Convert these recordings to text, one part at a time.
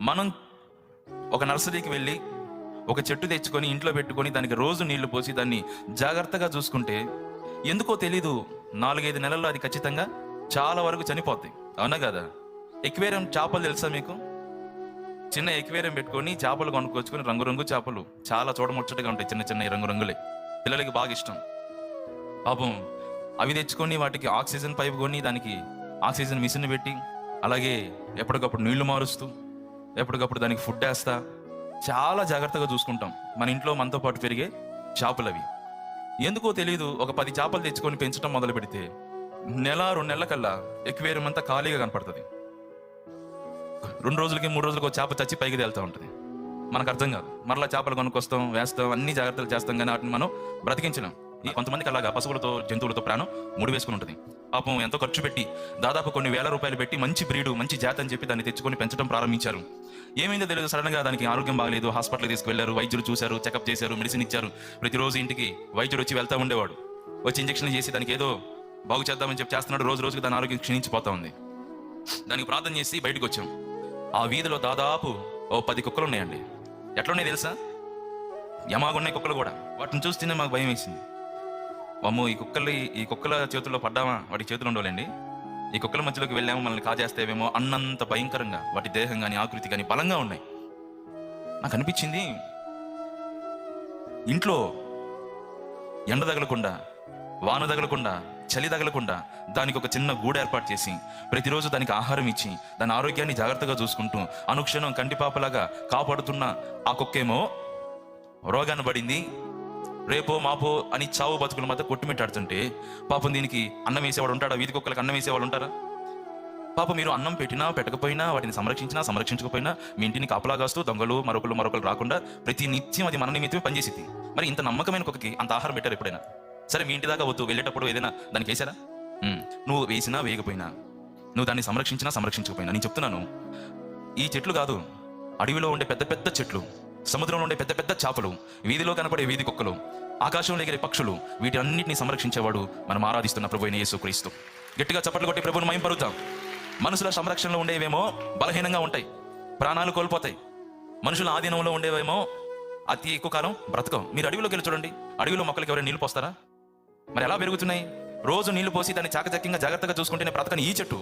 మనం ఒక నర్సరీకి వెళ్ళి ఒక చెట్టు తెచ్చుకొని ఇంట్లో పెట్టుకొని దానికి రోజు నీళ్ళు పోసి దాన్ని జాగ్రత్తగా చూసుకుంటే ఎందుకో తెలీదు. నాలుగైదు నెలల్లో అది ఖచ్చితంగా చాలా వరకు చనిపోతాయి అవునా కదా? ఎక్వేరియం చేపలు తెలుసా మీకు? చిన్న ఎక్వేరియం పెట్టుకొని చేపలు కొనుక్కొచ్చుకొని రంగురంగు చేపలు. చాలా చూడముచ్చటగా ఉంటాయి చిన్న చిన్న రంగురంగులే పిల్లలకి బాగా ఇష్టం. పాపం అవి తెచ్చుకొని వాటికి ఆక్సిజన్ పైప్ కొని దానికి ఆక్సిజన్ మిషన్ పెట్టి అలాగే ఎప్పటికప్పుడు నీళ్ళు మారుస్తూ ఎప్పటికప్పుడు దానికి ఫుడ్ వేస్తా. చాలా జాగ్రత్తగా చూసుకుంటాం. మన ఇంట్లో మనతో పాటు పెరిగే చేపలు అవి ఎందుకో తెలియదు ఒక పది చేపలు తెచ్చుకొని పెంచడం మొదలు పెడితే నెల రెండు నెలల కల్లా ఎక్వేరియం అంతా ఖాళీగా కనపడుతుంది. రెండు రోజులకి మూడు రోజులకి ఒక చేప చచ్చి పైకి తేలుతూ ఉంటుంది. మనకు అర్థం కాదు. మరలా చేపలు కొనుక్కొస్తాం వేస్తాం అన్ని జాగ్రత్తలు చేస్తాం కానీ వాటిని మనం బ్రతికించలేం. కొంతమందికి అలాగా పశువులతో జంతువులతో ప్రాణం ముడి వేసుకుని ఉంటుంది పాపం ఎంతో ఖర్చు పెట్టి దాదాపు కొన్ని వేల రూపాయలు పెట్టి మంచి బ్రీడు మంచి జాతి అని చెప్పి దాన్ని తెచ్చుకొని పెంచడం ప్రారంభించారు. ఏమైందో తెలియదు సడన్గా దానికి ఆరోగ్యం బాగలేదు హాస్పిటల్కి తీసుకువెళ్ళారు వైద్యులు చూశారు చెకప్ చేశారు మెడిసిన్ ఇచ్చారు. ప్రతిరోజు ఇంటికి వైద్యుడు వచ్చి వెళ్తూ ఉండేవాడు. వచ్చి ఇంజక్షన్ చేసి దానికి ఏదో బాగు చేద్దామని చెప్పి చేస్తున్నాడు. రోజు రోజుకి దాని ఆరోగ్యం క్షీణించిపోతా ఉంది. దానికి ప్రార్థన చేసి బయటకు వచ్చాం. ఆ వీధిలో దాదాపు ఓ పది కుక్కలు ఉన్నాయండి. ఎట్లున్నాయి తెలుసా? యమాగున్నాయి కుక్కలు కూడా. వాటిని చూస్తేనే మాకు భయం వేసింది. అమ్మో ఈ కుక్కలు ఈ కుక్కల చేతుల్లో పడ్డామా? వాటి చేతులు ఉండవులేండి. ఈ కుక్కల మధ్యలోకి వెళ్ళాము మనల్ని కాజేస్తేవేమో అన్నంత భయంకరంగా వాటి దేహం కానీ ఆకృతి కానీ బలంగా ఉన్నాయి. నాకు అనిపించింది ఇంట్లో ఎండ తగలకుండా వాన తగలకుండా చలి తగలకుండా దానికి ఒక చిన్న గూడు ఏర్పాటు చేసి ప్రతిరోజు దానికి ఆహారం ఇచ్చి దాని ఆరోగ్యాన్ని జాగ్రత్తగా చూసుకుంటూ అనుక్షణం కంటిపాపలాగా కాపాడుతున్న ఆ కుక్కేమో రోగాన్ని పడింది రేపో మాపో అని చావు బతుకుల మధ్య కొట్టుమిట్టాడుతుంటే పాపం దీనికి అన్నం వేసేవాడు ఉంటాడా? వీధి కుక్కలకు అన్నం వేసేవాడు ఉంటారా? పాప మీరు అన్నం పెట్టినా పెట్టకపోయినా వాటిని సంరక్షించినా సంరక్షించకపోయినా మీ ఇంటిని కాపలాగాస్తూ దొంగలు మరొకరు మరొకరు రాకుండా ప్రతి నిత్యం అది మన నిమిత్తమే పనిచేసింది మరి ఇంత నమ్మకమైన కుక్కకి అంత ఆహారం పెట్టారు ఎప్పుడైనా? సరే మీ ఇంటి దాకా వద్దు వెళ్ళేటప్పుడు ఏదైనా దానికి వేసారా? నువ్వు వేసినా వేయకపోయినా నువ్వు దాన్ని సంరక్షించినా సంరక్షించకపోయినా నేను చెప్తున్నాను ఈ చెట్లు కాదు అడవిలో ఉండే పెద్ద పెద్ద చెట్లు సముద్రంలో ఉండే పెద్ద పెద్ద చేపలు వీధిలో కనపడే వీధి కుక్కలు ఆకాశంలో ఎగిరే పక్షులు వీటి అన్నింటినీ సంరక్షించేవాడు మనం ఆరాధిస్తున్న ప్రభు అయిన యేసుక్రీస్తు గట్టిగా చప్పట్లు కొట్టి ప్రభుని మయం పరుద్దాం మనుషుల సంరక్షణలో ఉండేవేమో బలహీనంగా ఉంటాయి ప్రాణాలు కోల్పోతాయి. మనుషుల ఆధీనంలో ఉండేవేమో అతి ఎక్కువ కాలం బ్రతకం. మీరు అడవిలోకి వెళ్ళి చూడండి. అడవిలో మొక్కలకి ఎవరైనా నీళ్ళు పోస్తారా? మరి ఎలా పెరుగుతున్నాయి? రోజు నీళ్ళు పోసి దాన్ని చాకచక్యంగా జాగ్రత్తగా చూసుకుంటేనే బ్రతకని ఈ చెట్టు.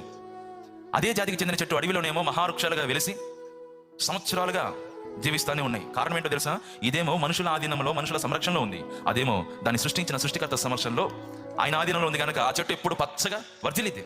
అదే జాతికి చెందిన చెట్టు అడవిలోనేమో మహావృక్షాలుగా వెలిసి సంవత్సరాలుగా జీవిస్తానే ఉన్నాయి. కారణం ఏంటో తెలుసా? ఇదేమో మనుషుల ఆధీనంలో మనుషుల సంరక్షణలో ఉంది. అదేమో దాన్ని సృష్టించిన సృష్టికర్త సంరక్షణలో ఆయన ఆధీనంలో ఉంది కనుక ఆ చెట్టు ఎప్పుడు పచ్చగా వర్ధిల్లిద్ది